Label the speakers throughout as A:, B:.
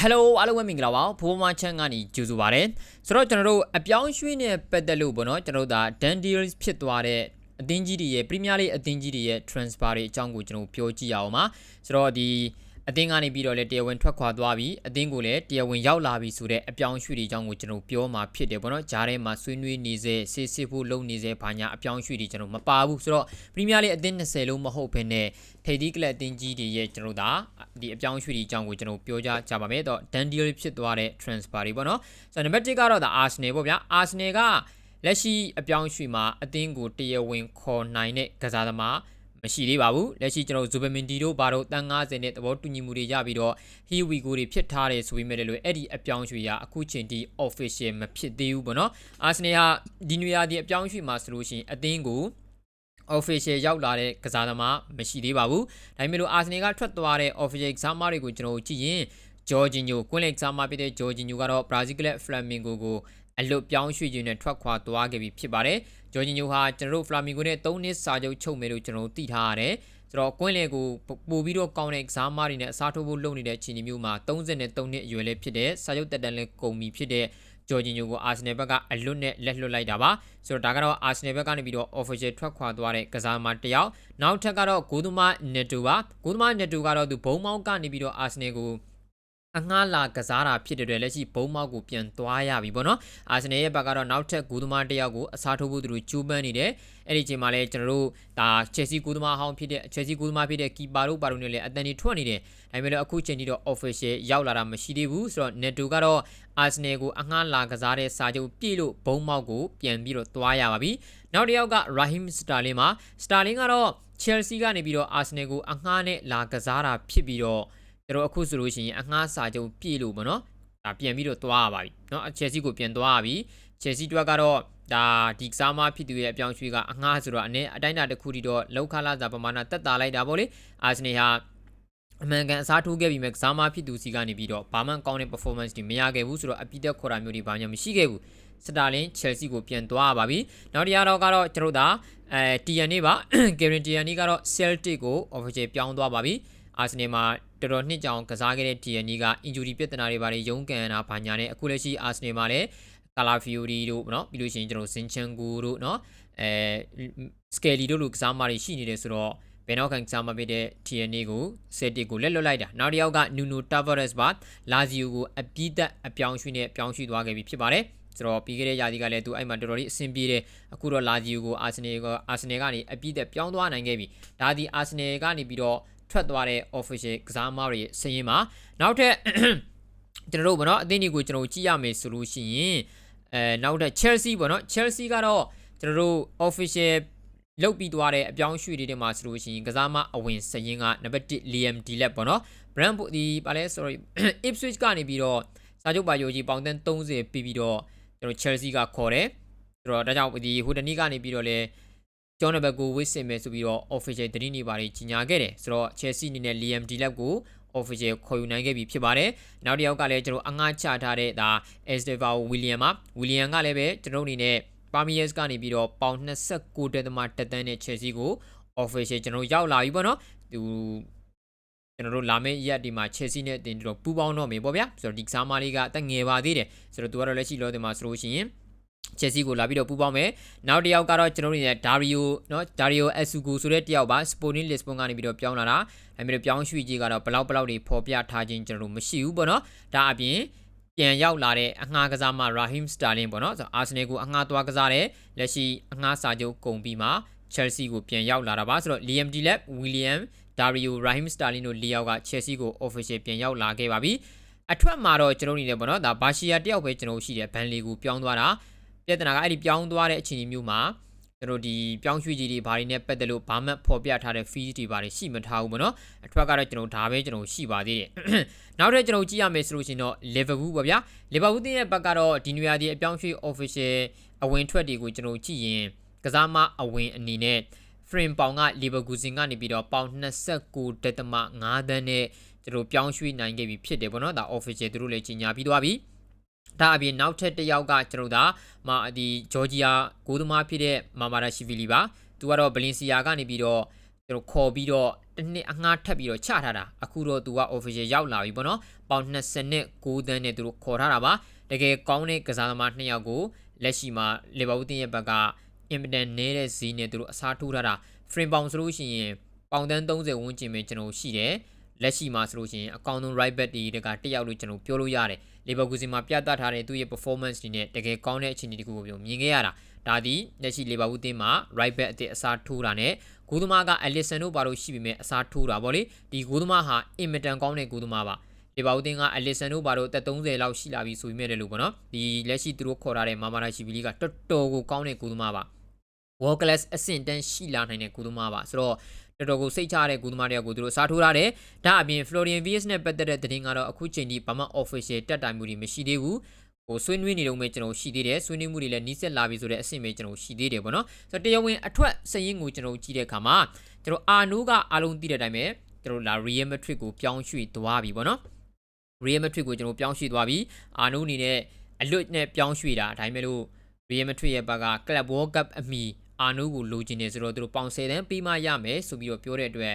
A: Hello အားလုံးပဲမင်္ဂလာပါဖိုးမချန်ကနေကြိုဆိုပါရစေဆိုတော့ကျွန်တော်တို့အပြောင်းရွှေ့နဲ့ပတ်သက်လို့ပေါ့နော်ကျွန်တော်တို့ဒါ Dan Deals ဖြစ်သွားတဲ့အသင်းကြီးတွေရဲ့ Premier League အသင်းကြီးတွေရဲ့ transfer တွေအကြောင်းကိုကျွန်တော်ပြောကြည့်ရအောင်ပါဆိုတော့ဒီ အသင်းကနေပြီးတော့လည်းတရားဝင်ထွက်ခွာသွားပြီးအသင်းကိုလည်းတရားဝင်ရောက်လာပြီဆိုတဲ့အပြောင်းရွှေ့တွေအကြောင်းကိုကျွန်တော်ပြောမှာဖြစ်တယ်ပေါ့နော်ဂျားထဲမှာဆွေးနွေးနေစေဆေးစစ်ဖို့လုပ်နေစေဘာညာအပြောင်းရွှေ့တွေကျွန်တော်မပါဘူးဆိုတော့ Premier League အသင်း20လုံးမဟုတ်ဘဲနဲ့ထိပ်သီးကလပ်အသင်းကြီးတွေရဲ့ကျွန်တော်တို့ဒါဒီအပြောင်းရွှေ့တွေအကြောင်းကိုကျွန်တော်ပြောကြကြပါမယ်တော့ Dan Deal ဖြစ်သွားတဲ့ transfer တွေပေါ့နော်ဆိုတော့နံပါတ်1ကတော့ဒါ Arsenal ပေါ့ဗျာ Arsenal ကလက်ရှိအပြောင်းရွှေ့မှာအသင်းကိုတရားဝင်ခေါ်နိုင်တဲ့ကစားသမား မရှိသေးပါဘူးလက်ရှိကျွန်တော်ဇူဘမင်ဒီတို့ဘာတို့တန်90နဲ့သဘောတူညီမှုတွေရပြီးတော့ Here we go တွေဖြစ်ထားတယ်ဆိုပေမဲ့လည်းအဲ့ဒီအပြောင်းရွှေ့ရအခုချိန်ထိ official မဖြစ်သေးဘူးပေါ့နော်အာဆနယ်ဟာဒီနွေရာသီအပြောင်းရွှေ့မှာဆိုလို့ရှိရင်အသင်းကို official ရောက်လာတဲ့ကစားသမားမရှိသေးပါဘူးဒါပေမဲ့လို့အာဆနယ်ကထွက်သွားတဲ့ official ကစားသမားတွေကိုကျွန်တော်ကြည့်ရင် ဂျော်ဂျင်ညိုကွင်းလက်ကစားသမားဖြစ်တဲ့ဂျော်ဂျင်ညိုကတော့ဘရာဇီးကလပ်ဖလာမင်ဂိုကိုအလွတ်ပြောင်းရွှေ့ခြင်းနဲ့ထွက်ခွာသွားခဲ့ပြီဖြစ်ပါတယ်ဂျော်ဂျင်ညိုဟာကျွန်တော်တို့ဖလာမင်ဂိုနဲ့3နှစ်စာချုပ်ချုပ်မယ်လို့ကျွန်တော်တို့သိထားရတယ်ဆိုတော့ကွင်းလေကိုပို့ပြီးတော့ကောင်းတဲ့ကစားသမားတွေနဲ့အစားထိုးဖို့လုပ်နေတဲ့ခြေနေမျိုးမှာ33နှစ်အရွယ်လေးဖြစ်တဲ့စာချုပ်တက်တန်လေးကုန်ပြီဖြစ်တဲ့ဂျော်ဂျင်ညိုကိုအာဆနယ်ဘက်ကအလွတ်နဲ့လက်လွတ်လိုက်တာပါဆိုတော့ဒါကတော့အာဆနယ်ဘက်ကနေပြီးတော့ official ထွက်ခွာသွားတဲ့ကစားသမားတစ်ယောက်နောက်ထပ်ကတော့ဂိုးသမားနက်တူပါဂိုးသမားနက်တူကတော့သူဘုံမောင်းကနေပြီးတော့အာဆနယ်ကို အငှားလာကစားတာဖြစ်တဲ့အတွက်လက်ရှိဘုံမောက်ကိုပြန်သွားရပြီပေါ့နော်အာဆင်နယ်ရဲ့ဘက်ကတော့နောက်ထပ်ဂူးသမားတစ်ယောက်ကိုအစားထိုးဖို့သူတို့ကြိုးပမ်းနေတယ်အဲ့ဒီချိန်မှာလည်းကျွန်တော်တို့ဒါချက်စီဂူးသမားဟောင်းဖြစ်တဲ့ချက်စီဂူးသမားဖြစ်တဲ့ကီပါတို့ပါတို့နဲ့လည်းအတန်ကြီးထွက်နေတယ်ဒါပေမဲ့လည်းအခုချိန်ထိတော့ official ရောက်လာတာမရှိသေးဘူးဆိုတော့ Neto ကတော့အာဆင်နယ်ကိုအငှားလာကစားတဲ့စာချုပ်ပြည့်လို့ဘုံမောက်ကိုပြန်ပြီးတော့သွားရပါပြီနောက်တစ်ယောက်က Raheem Sterling မှာ Sterling ကတော့ Chelsea ကနေပြီးတော့ Arsenal ကိုအငှားနဲ့လာကစားတာဖြစ်ပြီးတော့ ကျွန်တော်အခုဆိုလို့ရှိရင်အငှားစာချုပ်ပြည့်လို့ပေါ့နော်ဒါပြန်ပြီးတော့သွားရပါပြီเนาะ Chelsea ကိုပြန်သွားရပြီ Chelsea တွက်ကတော့ဒါဒီကစားမဖြစ်သူရဲ့အပြောင်းရွှေ့ကအငှားဆိုတော့အနေအတိုင်းအတာတစ်ခုတည်းတော့လောက်ခလာစာပမာဏတက်တာလိုက်တာပေါ့လေအာဆနယ်ဟာအမှန်ကန်အစားထိုးခဲ့ပြီးမြဲကစားမဖြစ်သူစီကနေပြီးတော့ဘာမှကောင်းတဲ့ performance တွေမရခဲ့ဘူးဆိုတော့အပိတက်ခေါ်တာမျိုးတွေဘာမှမရှိခဲ့ဘူးစတာလင် Chelsea ကိုပြန်သွားပါပြီနောက်တရားတော့ကတော့ကျွန်တော်တို့ဒါအဲ TN နေပါ Karen TN နေကတော့ Celtic ကို official ပြောင်းသွားပါပြီအာဆနယ်မှာ တော်တော်နှစ်ကြောင်ကစားခဲ့တဲ့ TN က injury ပြဿနာတွေပါတယ်ရုံးကန်တာဘာညာနဲ့အခုလက်ရှိအာဆနယ်မှာလည်းကာလာဖီယိုရီတို့เนาะပြီးလို့ရှိရင်ကျွန်တော်ဇင်ချန်ကိုတို့เนาะအဲစကယ်လီတို့လိုကစားမတွေရှိနေတယ်ဆိုတော့ဘယ်တော့ကန်ကစားမပေးတဲ့ TNA ကိုစက်တစ်ကိုလက်လွတ်လိုက်တာနောက်တစ်ယောက်ကနူနိုတာဗာရက်စ်ပါလာဇီယိုကိုအပြည့်သက်အပြောင်းရွှေ့နဲ့ပြောင်းရွှေ့သွားခဲ့ပြီဖြစ်ပါတယ်ဆိုတော့ပြီးခဲ့တဲ့ရာသီကလည်းသူအဲ့မှာတော်တော်လေးအဆင်ပြေတယ်အခုတော့လာဂျီယိုကိုအာဆင်နယ်ကအာဆင်နယ်ကနေအပြည့်သက်ပြောင်းသွားနိုင်ခဲ့ပြီဒါဒီအာဆင်နယ်ကနေပြီးတော့ ထွက်သွားတဲ့ official ကစားသမားတွေစရင်မှာနောက်ထပ်ကျွန်တော်တို့ဗောနော်အသင်းတွေကိုကျွန်တော်ကြည့်ရမယ်ဆိုလို့ရှိရင်အဲနောက်ထပ် Chelsea ဗောနော် Chelsea ကတော့ကျွန်တော်တို့ official လုတ်ပြီးသွားတဲ့အပြောင်းရွှေ့တွေထဲမှာဆိုလို့ရှိရင်ကစားမအဝင်စရင်ကနံပါတ်1 Liam Delap ပေါ့နော် Brentford ဒီပါလဲ sorry Ipswich ကနေပြီးတော့စာချုပ်ပါယိုကြီးပေါင်တန်း30ပြီးပြီးတော့ကျွန်တော် Chelsea ကခေါ်တယ်ဆိုတော့ဒါကြောင့်ဒီဟိုတနေ့ကနေပြီးတော့လဲ ကျောင်းနံပါတ်ကိုဝစ်စင်မယ်ဆိုပြီးတော့ official သတင်းတွေပါတယ်ကြီးညာခဲ့တယ်ဆိုတော့ Chelsea အနေနဲ့ Liam Delap ကို official ခေါ်ယူနိုင်ခဲ့ပြီဖြစ်ပါတယ်နောက်တစ်ယောက်ကလည်းကျွန်တော်အငှားချထားတဲ့ဒါ Estevao William ပါ William ကလည်းပဲကျွန်တော်အနေနဲ့ပါမီယက်စ်ကနေပြီးတော့ပေါင်29တက်သမတက်တန်းနဲ့ Chelsea ကို official ကျွန်တော်ရောက်လာပြီပေါ့နော်သူကျွန်တော်တို့လာမယ့်ရက်ဒီမှာ Chelsea နဲ့တင်တော့ပူးပေါင်းတော့မယ်ပေါ့ဗျာဆိုတော့ဒီကစားမလေးကတက်ငယ်ပါသေးတယ်ဆိုတော့သူကတော့လက်ရှိလောဒီမှာဆိုလို့ရှိရင် ချက်စီကိုလာပြီးတော့ပူးပေါင်းမယ်နောက်တစ်ယောက်ကတော့ကျွန်တော်တို့ရဲ့ဒါရီယိုเนาะဒါရီယိုအက်ဆူကိုဆိုတဲ့တယောက်ပါစပိုနင်းလစ်ဘွန်ကနေပြီးတော့ပြောင်းလာတာဒါပေမဲ့ပြောင်းရွှေ့ကြီးကတော့ဘလောက်ဘလောက်တွေပေါ်ပြထားခြင်းကျွန်တော်တို့မရှိဘူးပေါ့နော်ဒါအပြင်ပြန်ရောက်လာတဲ့အငှားကစားမ Raheem Sterling ပေါ့နော်ဆိုတော့ Arsenal ကိုအငှားသွားကစားတယ်လက်ရှိအငှားစာချုပ်ကုန်ပြီးမှ Chelsea ကိုပြန်ရောက်လာတာပါဆိုတော့ Liam Delap William Dario Raheem Sterling တို့၄ယောက်က Chelsea ကို official ပြန်ရောက်လာခဲ့ပါပြီအထွက်မှာတော့ကျွန်တော်နေတယ်ပေါ့နော်ဒါဘာရှီယာတယောက်ပဲကျွန်တော်ရှိတယ်ဘန်လီကိုပြောင်းသွားတာ ပြဿနာကအဲ့ဒီပြောင်းသွားတဲ့အခြေအနေမျိုးမှာကျွန်တော်ဒီပြောင်းရွှေ့ကြီးတွေဘာတွေနဲ့ပတ်သက်လို့ဘာမှဖော်ပြထားတဲ့ feed တွေဘာတွေရှိမထားဘူးပေါ့နော်အထွက်ကတော့ကျွန်တော်ဒါပဲကျွန်တော်ရှိပါသေးတယ်နောက်ထပ်ကျွန်တော်ကြည့်ရမယ်ဆိုလို့ရှိရင်တော့ Liverpool ပေါ့ဗျာ Liverpool တင်းရဲ့ဘက်ကတော့ဒီနွေရာသီအပြောင်းရွှေ့ official အဝင်ထွက်တွေကိုကျွန်တော်ကြည့်ရင်ကစားမအဝင်အနေနဲ့ frame ပေါင်က Leverkusen ကနေပြီးတော့ပေါင်29.5တန်းနဲ့ကျွန်တော်ပြောင်းရွှေ့နိုင်ခဲ့ပြီဖြစ်တယ်ပေါ့နော်ဒါ official သူတို့လည်းကြီးညာပြီးသွားပြီ ဒါအပြင်နောက်ထပ်တစ်ယောက်ကကျွန်တော်ဒါမဒီဂျော်ဂျီယာဂိုးသမားဖြစ်တဲ့မာမာရာရှိဗီလီပါသူကတော့ဘလင်စီယာကနေပြီးတော့ကျွန်တော်ခေါ်ပြီးတော့တစ်နှစ်အငှားထပ်ပြီးတော့ချထားတာအခုတော့သူက official ရောက်လာပြီပေါ့နော်ပေါင်29သန်းနဲ့သူတို့ခေါ်ထားတာပါတကယ်ကောင်းတဲ့ကစားသမားနှစ်ယောက်ကိုလက်ရှိမှာလီဗာပူးတင်းရဲ့ဘက်ကအင်မတန်နေတဲ့ဈေးနဲ့သူတို့အစားထိုးထားတာ frame ပေါင်ဆိုလို့ရှိရင်ပေါင်တန်း30ဝန်းကျင်ပဲကျွန်တော်ရှိတယ် လက်ရှိမှာဆိုလို့ရှိရင်အကောင့်ဆုံး right back တွေတကတယောက်လို့ကျွန်တော်ပြောလို့ရတယ်လီဗာပူးစီမှာပြသထားတဲ့သူ့ရဲ့ performance တွေနဲ့တကယ်ကောင်းတဲ့အခြေအနေတခုကိုပြောမြင်ခဲ့ရတာဒါဒီလက်ရှိလီဗာပူးတင်းမှာ right back အသစ်အစားထိုးတာနဲ့ဂိုးသမားကအလစ်ဆန်တို့ဘာလို့ရှိပြီမဲ့အစားထိုးတာဗောလေဒီဂိုးသမားဟာအင်မတန်ကောင်းတဲ့ဂိုးသမားပါဒီပါဦးတင်ကအလစ်ဆန်တို့ဘာလို့တက်30လောက်ရှိလာပြီဆိုပြီးမဲ့တယ်လို့ပေါ့နော်ဒီလက်ရှိသူတို့ခေါ်ထားတဲ့မာမာရာရှိဘီလီကတော်တော်ကိုကောင်းတဲ့ဂိုးသမားပါ world class အဆင့်တန်းရှိလာနိုင်တဲ့ဂိုးသမားပါဆိုတော့ တော်တော်ကိုစိတ်ချတဲ့ဂိုးသမားတွေကိုသူတို့စားထိုးထားတယ်ဒါအပြင် Florian Vies နဲ့ပတ်သက်တဲ့သတင်းကတော့အခုချိန်ထိဘာမှ official တက်တိုင်မှုတွေမရှိသေးဘူးဟိုဆွေးနွေးနေတော့မှကျွန်တော်ရှိသေးတယ်ဆွေးနွေးမှုတွေလည်းနီးစက်လာပြီဆိုတဲ့အဆင့်ပဲကျွန်တော်ရှိသေးတယ်ပေါ့နော်ဆိုတော့တရားဝင်အထွက်စရင်ကိုကျွန်တော်ကြည့်တဲ့အခါမှာကျွန်တော်အာနိုးကအားလုံးသိတဲ့အတိုင်းပဲကျွန်တော်လာ Real Madrid ကိုပြောင်းရွှေ့သွားပြီပေါ့နော် Real Madrid ကိုကျွန်တော်ပြောင်းရွှေ့သွားပြီအာနိုးအနေနဲ့အလွတ်နဲ့ပြောင်းရွှေ့တာဒါပေမဲ့လို့ Real Madrid ရဲ့ဘက်က Club World Cup အမီ အာနူကိုလိုချင်တယ်ဆိုတော့သူတို့ပေါင်10တန်းပေးမှရမယ်ဆိုပြီးတော့ပြောတဲ့အတွက်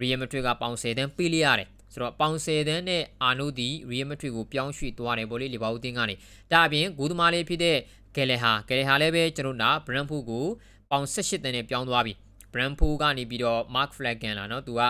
A: ရီယယ်မက်ဒရစ်ကပေါင်10တန်းပေးလိုက်ရတယ်ဆိုတော့ပေါင်10တန်းနဲ့အာနိုဒီရီယယ်မက်ဒရစ်ကိုပြောင်းရွှေ့သွားတယ်ဗောလေလီဗာပူးတင်းကနေဒါအပြင်ဂိုးသမားလေးဖြစ်တဲ့ဂယ်လဟာဂယ်လဟာလည်းပဲကျွန်တော်နာဘရန်ဖူကိုပေါင်18တန်းနဲ့ပြောင်းသွားပြီဘရန်ဖူကနေပြီးတော့မာ့ခ်ဖလက်ကန်လာနော်သူက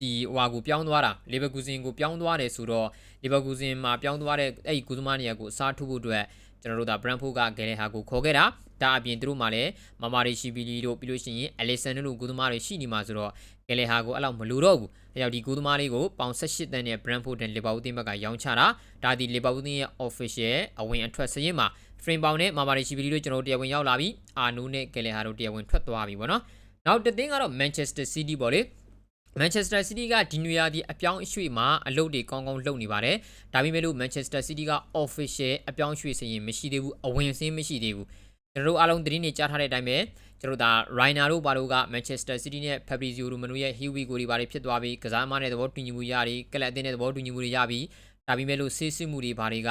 A: ဒီဟွာကိုပြောင်းသွားတာလီဗာကူဇင်ကိုပြောင်းသွားတယ်ဆိုတော့လီဗာကူဇင်မှာပြောင်းသွားတဲ့အဲ့ဒီဂိုးသမားနေရာကိုအစားထိုးဖို့အတွက်ကျွန်တော်တို့ဒါဘရန်ဖူကဂယ်လဟာကိုခေါ်ခဲ့တာ ဒါအပြင်သူတို့မှလည်းမာမာရီရှိပီလီတို့ပြီးလို့ရှိရင်အလီဆန်တို့ဂိုးသမားတွေရှိနေမှာဆိုတော့ကယ်လီဟာကိုအဲ့လောက်မလိုတော့ဘူး။အဲကြောင့်ဒီဂိုးသမားလေးကိုပေါင်18တန်းနဲ့ Brentford နဲ့ Liverpool တင်းဘက်ကရောင်းချတာဒါဒီ Liverpool တင်းရဲ့ official အဝင်အထွက်စရင်မှာ frame ပေါင်နဲ့မာမာရီရှိပီလီတို့ကျွန်တော်တရားဝင်ရောက်လာပြီ။အာနိုးနဲ့ကယ်လီဟာတို့တရားဝင်ထွက်သွားပြီပေါ့နော်။နောက်တစ်သင်းကတော့ Manchester City ပေါ့လေ။ Manchester City ကဒီနွေရာသီအပြောင်းအရွှေ့မှာအလုပ်တွေကောင်းကောင်းလုပ်နေပါတယ်။ဒါပေမဲ့လို့ Manchester City က official အပြောင်းအရွှေ့စရင်မရှိသေးဘူးအဝင်စင်းမရှိသေးဘူး။ ကျွန်တော်တို့အားလုံးသတင်းတွေကြားထားတဲ့အတိုင်းပဲကျွန်တော်တို့ဒါ Rainer တို့ဘာလို့က Manchester City နဲ့ Fabrizio Romano ရဲ့ Hugo ကိုတွေဘာတွေဖြစ်သွားပြီးကစားမနဲ့သဘောတူညီမှုရပြီးကလပ်အသင်းနဲ့သဘောတူညီမှုတွေရပြီးဒါပေမဲ့လို့ဆေးစစ်မှုတွေဘာတွေက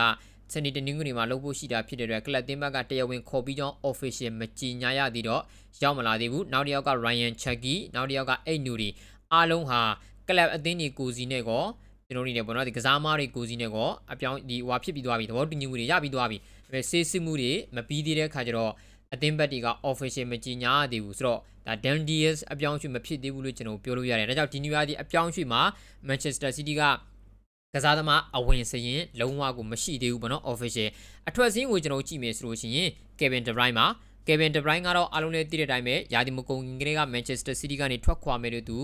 A: စနေတနင်္ဂနွေမှာလုပ်ဖို့ရှိတာဖြစ်တဲ့အတွက်ကလပ်အသင်းဘက်ကတရားဝင်ခေါ်ပြီးကြောင်း official မကြီးညာရသေးတော့ရောက်မလာသေးဘူးနောက်တစ်ယောက်က Ryan Chucky နောက်တစ်ယောက်ကအိတ်နူရီအားလုံးဟာကလပ်အသင်းတွေကိုစီနဲ့ကောကျွန်တော်တို့နေပေါ့နော်ဒီကစားမားတွေကိုစီနဲ့ကောအပြောင်းဒီဟွာဖြစ်ပြီးသွားပြီသဘောတူညီမှုတွေရပြီးသွားပြီဒါ ပေမဲ့ဆေးစစ်မှုတွေမပြီးသေးတဲ့ခါကျတော့အသင်းဘက်တွေက official မကြီးညာသေးဘူးဆိုတော့ဒါ Dan Diaz အပြောင်းရွှေ့မဖြစ်သေးဘူးလို့ကျွန်တော်ပြောလို့ရတယ်ဒါကြောင့်ဒီနူယာဒီအပြောင်းရွှေ့မှာ Manchester City ကကစားသမားအဝင်စရင်လုံးဝကိုမရှိသေးဘူးပေါ့နော် official အထွက်စင်းကိုကျွန်တော်ကြည့်မယ်ဆိုလို့ရှိရင် Kevin De Bruyne မှာ Kevin De Bruyne ကတော့အားလုံးလည်းသိတဲ့အတိုင်းပဲယာဒီမကုံကလေးက Manchester City ကနေထွက်ခွာမယ်လို့သူ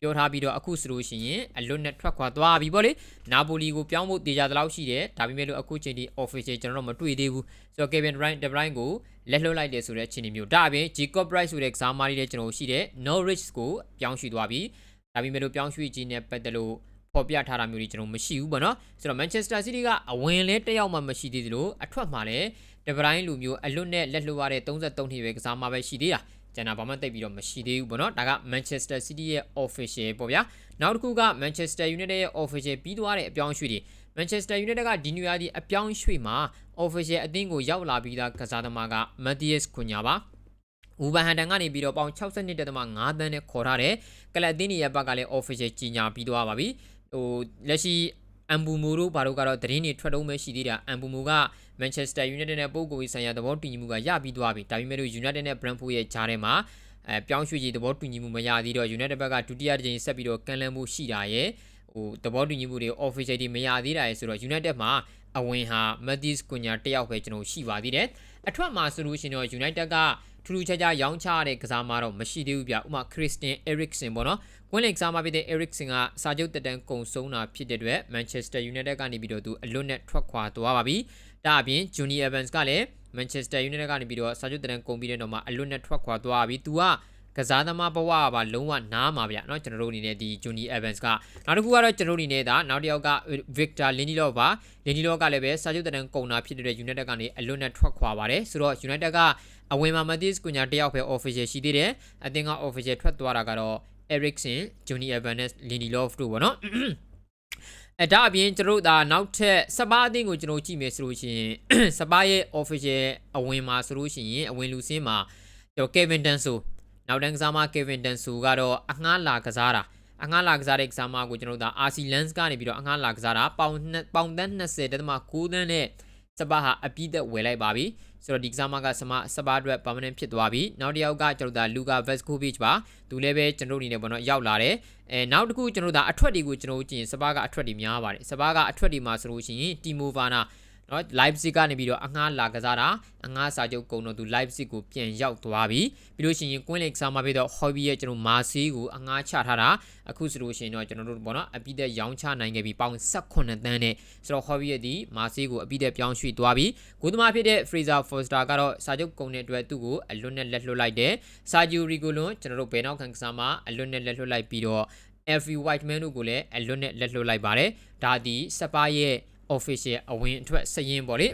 A: ပြောထားပြီးတော့အခုဆိုလို့ရှိရင်အလွတ်နဲ့ထွက်ခွာသွားပြီပေါ့လေနာပိုလီကိုပြောင်းဖို့တေချာသလောက်ရှိတယ်ဒါပေမဲ့လို့အခုချိန်ထိ official ကျွန်တော်တို့မတွေ့သေးဘူးဆိုတော့ Kevin De Bruyne De Bruyne ကိုလက်လွှတ်လိုက်တယ်ဆိုတဲ့အခြေအနေမျိုးဒါအပြင် Jacob Bright ဆိုတဲ့ကစားမလေးလည်းကျွန်တော်ရှိတယ် Norwich ကိုပြောင်းရွှေ့သွားပြီဒါပေမဲ့လို့ပြောင်းရွှေ့ခြင်းနဲ့ပတ်သက်လို့ဖော်ပြထားတာမျိုးတွေကျွန်တော်မရှိဘူးပေါ့နော်ဆိုတော့ Manchester City ကအဝင်လဲတက်ရောက်မှမရှိသေးသလိုအထွက်မှာလည်း De Bruyne လူမျိုးအလွတ်နဲ့လက်လွှတ်ရတဲ့33နှစ်ပဲကစားမပဲရှိသေးတာ ကျန်တာဘာမှတိတ်ပြီးတော့မရှိသေးဘူးပေါ့နော်ဒါက Manchester City ရဲ့ official ပေါ့ဗျာနောက်တစ်ခုက Manchester United ရဲ့ official ပြီးသွားတဲ့အပြောင်းအရွှေ့တွေ Manchester United ကဒီနူယာဒီအပြောင်းရွှေ့မှာ official အသင်းကိုရောက်လာပြီးသားကစားသမားက Matthias Cunha ပါဦးဘန်ဟန်တန်ကနေပြီးတော့ပေါင်62.5တန်းနဲ့ခေါ်ထားတယ်ကလပ်အသင်းရဲ့ဘက်ကလည်း official ကြီးညာပြီးသွားပါပြီဟိုလက်ရှိအမ်ဘူမူတို့ဘာတို့ကတော့သတင်းတွေထွက်တော့မရှိသေးတာအမ်ဘူမူက Manchester United နဲ့ပုံကိုယ်ဆိုင်ရာသဘောတူညီမှုကရပြီးသွားပြီဒါပေမဲ့လို့ United နဲ့ Brentford ရဲ့ဂျားထဲမှာအဲပြောင်းရွှေ့ရေးသဘောတူညီမှုမရသေးတော့ United ဘက်ကဒုတိယတစ်ကြိမ်ဆက်ပြီးတော့ကန်လန်းမှုရှိတာရဲ့ဟိုသဘောတူညီမှုတွေ official တွေမရသေးတာရဲ့ဆိုတော့ United မှာအဝင်ဟာ Matheus Cunha တယောက်ပဲကျွန်တော်ရှိပါသေးတယ်အထွက်မှာဆိုလို့ရှိရင်တော့ United ကထူးထူးခြားခြားရောင်းချရတဲ့ကစားမတော့မရှိသေးဘူးဗျဥပမာ Christian Eriksen ပေါ့နော်ကွင်းလင်ကစားမဖြစ်တဲ့ Eriksen ကစာချုပ်တက်တန်းကုံဆုံးတာဖြစ်တဲ့အတွက် Manchester United ကနေပြီးတော့သူအလွတ်နဲ့ထွက်ခွာသွားပါပြီ ဒါအပြင် Johnny Evans ကလည်း Manchester United ကနေပြီးတော့စာချုပ်တက်တန်းကုံပြီးတဲ့နောက်မှာအလွတ်နဲ့ထွက်ခွာသွားပြီသူကကစားသမားဘဝကပါလုံးဝနားမှာဗျเนาะကျွန်တော်တို့အနေနဲ့ဒီ Johnny Evans ကနောက်တစ်ခုကတော့ကျွန်တော်တို့အနေနဲ့ဒါနောက်တစ်ယောက်က Victor Lindelof ပါ Lindelof ကလည်းပဲစာချုပ်တန်းကုံတာဖြစ်တဲ့ United ကနေအလွတ်နဲ့ထွက်ခွာပါတယ်ဆိုတော့ United ကအဝင်မှာ Matheus Cunha တယောက်ပဲ official ရှိသေးတယ်အသင်းက official ထွက်သွားတာကတော့ Eriksen, Johnny Evans, Lindelof တို့ပေါ့နော် အဲဒါအပြင်ကျွန်တော်တို့ဒါနောက်ထပ်စပါးအသင်းကိုကျွန်တော်ကြည့်မယ်ဆိုလို့ရှိရင်စပါးရဲ့ official အဝင်မှာဆိုလို့ရှိရင်အဝင်လူစင်းမှာကျွန်တော် Kevin Danso နောက်တန်းကစားမ Kevin Danso ကတော့အငှားလာကစားတာအငှားလာကစားတဲ့ကစားမကိုကျွန်တော်တို့ဒါ RC Lens ကနေပြီးတော့အငှားလာကစားတာပေါင်2ပေါင်တန်း20တက်သမ9တန်းနဲ့စပါဟာအပြည့်သက်ဝယ်လိုက်ပါပြီ ဆိုတော့ဒီကစားမကစမစပါအတွက် permanent ဖြစ်သွားပြီနောက်တစ်ယောက်ကကျွန်တော်တို့ဒါ Luka Veskovic ပါသူလည်းပဲကျွန်တော်တို့အနေနဲ့ပေါ့နော်ရောက်လာတယ်အဲနောက်တစ်ခုကျွန်တော်တို့ဒါအထွက်တွေကိုကျွန်တော်တို့ကြည့်ရင်စပါကအထွက်တွေများပါတယ်စပါကအထွက်တွေမှာဆိုလို့ရှိရင် Timo Werner နော် Leipzig ကနေပြီးတော့အငှားလာကစားတာအငှားစာချုပ်ကုံတော့သူ Leipzig ကိုပြန်ရောက်သွားပြီပြီးလို့ရှိရင်ကွင်းလေကစားမပြီးတော့ Hobby ရဲ့ကျွန်တော်မာစီးကိုအငှားချထားတာအခုဆိုလို့ရှိရင်တော့ကျွန်တော်တို့ပေါ့နော်အပိသက်ရောင်းချနိုင်ခဲ့ပြီပေါင်18တန်းနဲ့ဆိုတော့ Hobby ရဲ့ဒီမာစီးကိုအပိသက်ပြောင်းရွှေ့သွားပြီကိုသမားဖြစ်တဲ့ Fraser Forster ကတော့စာချုပ်ကုံတဲ့အတွက်သူ့ကိုအလွတ်နဲ့လက်လွတ်လိုက်တယ်စာဂျူရီကိုလွန်ကျွန်တော်တို့ဘယ်နောက်ခံကစားမအလွတ်နဲ့လက်လွတ်လိုက်ပြီးတော့ Every Whiteman တို့ကိုလည်းအလွတ်နဲ့လက်လွတ်လိုက်ပါတယ်ဒါဒီစပါရဲ့ official အဝင်အထွက်စရင်ပေါ့လေ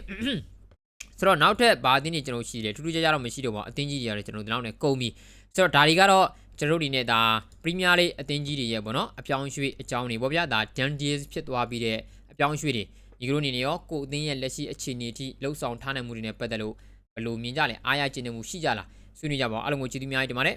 A: ဆိုတော့နောက်ထပ်ဘာအသင်းတွေကျွန်တော်ရှိတယ်ထူးထူးခြားခြားတော့မရှိတော့ပါဘူးအသင်းကြီးတွေကတော့ကျွန်တော်ဒီလောက်နဲ့ကုန်ပြီဆိုတော့ဒါတွေကတော့ကျွန်တော်တို့ဒီနေ့ဒါပရီးမီးယားလိအသင်းကြီးတွေရဲ့ပေါ့နော်အပြောင်းအရွှေ့အကြောင်းတွေပေါ့ဗျာဒါ Dan Diaz ဖြစ်သွားပြီးတဲ့အပြောင်းအရွှေ့တွေဒီလိုအနေနဲ့ရောကိုယ်အသင်းရဲ့လက်ရှိအခြေအနေအထိလှုပ်ဆောင်ထားနိုင်မှုတွေနဲ့ပတ်သက်လို့ဘယ်လိုမြင်ကြလဲအားရကျဉ်းနေမှုရှိကြလားဆွေးနွေးကြပါဦးအားလုံးကိုကျေးဇူးများကြီးတင်ပါတယ်